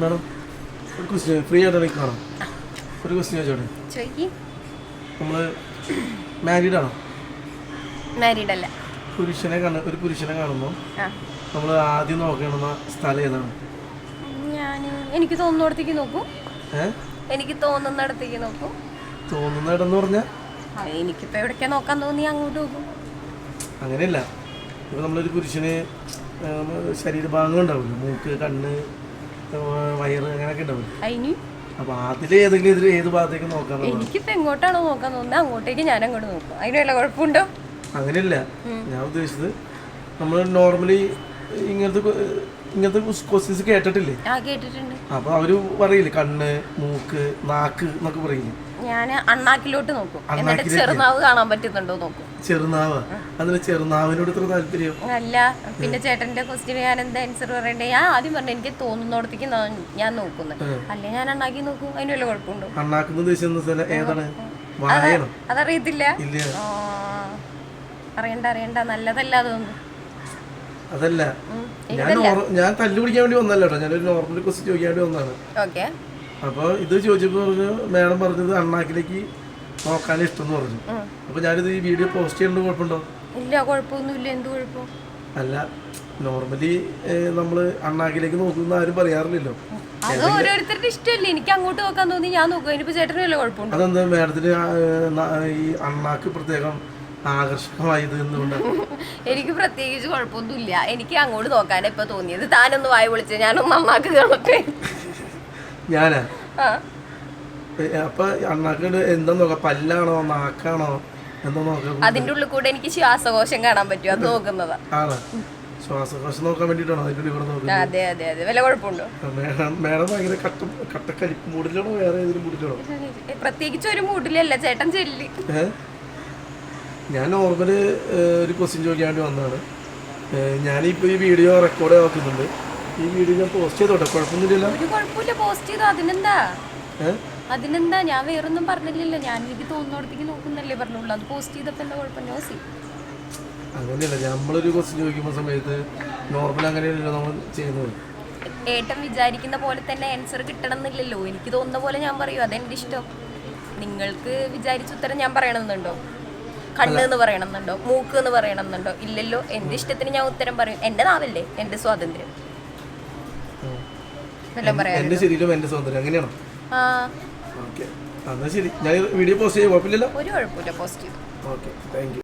Madam ഒരു question free ആയിട്ട് കാണാം. ഒരു ക്വസ്റ്റ്യൻ ചോദിച്ചോട്ടെ? നമ്മൾ മാരീഡ് ആണോ? മാരീഡ് അല്ല. പുരുഷനെ കാണ ഒരു പുരുഷനെ കാണുമ്പോൾ നമ്മൾ ആദ്യം നോക്കണമെന്ന സ്ഥലം ഏതാണ്? ഞാൻ എനിക്ക് തോന്നുന്നിടത്തേക്ക് നോക്കും. എനിക്ക് തോന്നുന്നിടത്തേക്ക് നോക്കും. തോന്നുന്ന ഇടം എന്ന് പറഞ്ഞാൽ എനിക്കിപ്പോ എവിടേക്കാ നോക്കാൻ തോന്നി അങ്ങോട്ട് നോക്കും. അങ്ങനെയല്ല. ഇപ്പൊ നമ്മളൊരു പുരുഷന് ശരീരഭാഗങ്ങൾ ഉണ്ടാവില്ല? മൂക്ക് കണ്ണ് വയറ് അങ്ങനെയൊക്കെ ഉണ്ടാവും. അതിന് അപ്പോൾ അതിൽ ഏതെങ്കിലും ഇതിൽ ഏത് ഭാഗത്തേക്ക് നോക്കാൻ എനിക്കിപ്പോ എങ്ങോട്ടാണോ നോക്കാൻ തോന്നുന്നത് അങ്ങോട്ടേക്ക് ഞാൻ അങ്ങോട്ട് നോക്കും. അതിന് വല്ല കുഴപ്പമുണ്ടോ? അങ്ങനെയല്ല. ഞാൻ ഉദ്ദേശിച്ചത് നമ്മൾ നോർമലി ഇങ്ങനത്തെ ഇങ്ങനത്തെ ക്വസ്റ്റ്യൻസ് കേട്ടിട്ടില്ലേ? അപ്പൊ അവർ പറയില്ലേ കണ്ണ് മൂക്ക് നാക്ക് എന്നൊക്കെ പറയില്ലേ? ഞാൻ അണ്ണാക്കിലോട്ട് നോക്കും. എന്നിട്ട് ചെറുനാവ് കാണാൻ പറ്റുന്നുണ്ടോ നോക്കും. ചെറുനാവ്? അതിന് ചെറുനാവിനോട് ഇത്ര താല്പര്യം? അല്ല പിന്നെ ചേട്ടന്റെ ക്വസ്റ്റ്യൻ ഞാൻ എന്താ ആൻസർ പറയണ്ടേ? ഞാൻ ആദ്യം പറഞ്ഞു എനിക്ക് തോന്നുന്നോടത്തേക്ക് ഞാൻ നോക്കുന്നത് അല്ലെ ഞാൻ അണ്ണാക്കി നോക്കും അതിന് വല്ല കുഴപ്പമുണ്ടോ? അണ്ണാക്കുന്ന ഉദ്ദേശിക്കുന്ന സ്ഥലം ഏതാണ്? അതറിയത്തില്ല? അറിയണ്ട അറിയണ്ട. നല്ലതല്ല അതൊന്നും. അതല്ല. ഞാൻ ഞാൻ തല്ലു പിടിക്കാൻ വേണ്ടി വന്നല്ലോ ഞാൻ ഞാനൊരു നോർമൽ ക്വസ്റ്റ്യൻ ചോദിക്കാൻ വേണ്ടി വന്നതാണ്. ഓക്കെ അപ്പോൾ ഇത് ചോദിച്ചപ്പോൾ പറഞ്ഞു മേഡം പറഞ്ഞത് അണ്ണാക്കിലേക്ക് നോക്കാൻ ഇഷ്ടം എന്ന് പറഞ്ഞു അപ്പോൾ ഞാനിത് ഈ വീഡിയോ പോസ്റ്റ് ചെയ്യേണ്ട കുഴപ്പമുണ്ടോ? ഇല്ല കുഴപ്പമൊന്നുമില്ല. എന്ത് കുഴപ്പം? അല്ല നോർമലി നമ്മൾ അണ്ണാക്കിലേക്ക് നോക്കുന്ന ആരും പറയാറില്ലല്ലോ. അത് ഓരോരുത്തരുടെ ഇഷ്ടമല്ലേ? എനിക്ക് അങ്ങോട്ട് നോക്കാൻ തോന്നി ഞാൻ നോക്കും. ഇനിയിപ്പോ ചേട്ടന് വല്ല കുഴപ്പമുണ്ടോ? അതെന്താ മാഡത്തിന് ഈ അണ്ണാക്ക് പ്രത്യേകം ആകർഷകമായത് എനിക്ക് പ്രത്യേകിച്ച് കുഴപ്പമൊന്നുമില്ല. എനിക്ക് അങ്ങോട്ട് നോക്കാനാ ഇപ്പൊ തോന്നിയത്. താനൊന്ന് വായ വിളിച്ച്. ഞാനൊന്ന് നന്നാക്കി കാണട്ടെ. ഞാനാ? അപ്പൊ അണ്ണാക്ക് എന്താ നോക്ക? പല്ലാണോ? നാക്കാണോ? എന്താ നോക്കാം? അതിന്റെ ഉള്ളിൽ കൂടെ എനിക്ക് ശ്വാസകോശം കാണാൻ പറ്റും. അത് നോക്കുന്നതാ. ആണോ? ശ്വാസകോശം നോക്കാൻ വേണ്ടിട്ടാണോ അതിന്റെ നോക്കുന്നത്? അതെ അതെ അതെ. വല്ല കുഴപ്പമുണ്ടോ? മേഡം മേഡം ഭയങ്കര കട്ട കട്ടക്കരിപ്പ് മൂടിലാണോ? വേറെ ഏതെങ്കിലും മൂടിലാണോ? ഏ, പ്രത്യേകിച്ച് ഒരു മൂടിലല്ല. ചേട്ടൻ ചെല്ലി. ഞാൻ നോർമൽ ഒരു ക്വസ്റ്റ്യൻ ചോദിക്കാൻ വേണ്ടി വന്നതാണ്. ഞാനിപ്പോ ഞാനിപ്പോൾ ഈ വീഡിയോ റെക്കോർഡ് ആക്കുന്നുണ്ട്. ഈ വീഡിയോ ഞാൻ പോസ്റ്റ് ചെയ്തോട്ടെ? കുഴപ്പമൊന്നുമില്ലല്ലോ. ഒരു കുഴപ്പമില്ല പോസ്റ്റ് ചെയ്തോ? അതിനെന്താ? അതിനെന്താ? ഞാൻ വേറൊന്നും പറഞ്ഞില്ലല്ലോ. ഞാൻ എനിക്ക് തോന്നുന്നിടത്തേക്ക് നോക്കുന്നല്ലേ പറഞ്ഞുള്ളൂ. അത് പോസ്റ്റ് ചെയ്തപ്പോൾ എന്താ കുഴപ്പം? സി അങ്ങനെയല്ല നമ്മളൊരു ക്വസ്റ്റ്യൻ ചോദിക്കുമ്പോൾ സമയത്ത് നോർമൽ അങ്ങനെയല്ലല്ലോ നമ്മൾ ചെയ്യുന്നത്. ഏട്ടൻ വിചാരിക്കുന്ന പോലെ തന്നെ ആൻസർ കിട്ടണമെന്നില്ലല്ലോ. എനിക്ക് തോന്നുന്ന പോലെ ഞാൻ പറയൂ. അതെന്റെ ഇഷ്ടം. നിങ്ങൾക്ക് വിചാരിച്ച ഉത്തരം ഞാൻ പറയണമെന്നുണ്ടോ? കണ്ണ് എന്ന് പറയണമെന്നുണ്ടോ? മൂക്ക് എന്ന് പറയണമെന്നുണ്ടോ? ഇല്ലല്ലോ. എന്റെ ഇഷ്ടത്തിന് ഞാൻ ഉത്തരം പറയും. എന്റെ നാവല്ലേ? എന്റെ സ്വാതന്ത്ര്യം. എന്റെ ശരീരം എന്റെ സൗന്ദര്യം അങ്ങനെയാണോ? ഓക്കെ. എന്നാൽ ശരി. ഞാൻ വീഡിയോ പോസ്റ്റ് ചെയ്യാം. കുഴപ്പമില്ലല്ലോ? ഒരു കുഴപ്പമില്ല. പോസ്റ്റ് ചെയ്തു. ഓക്കെ. താങ്ക്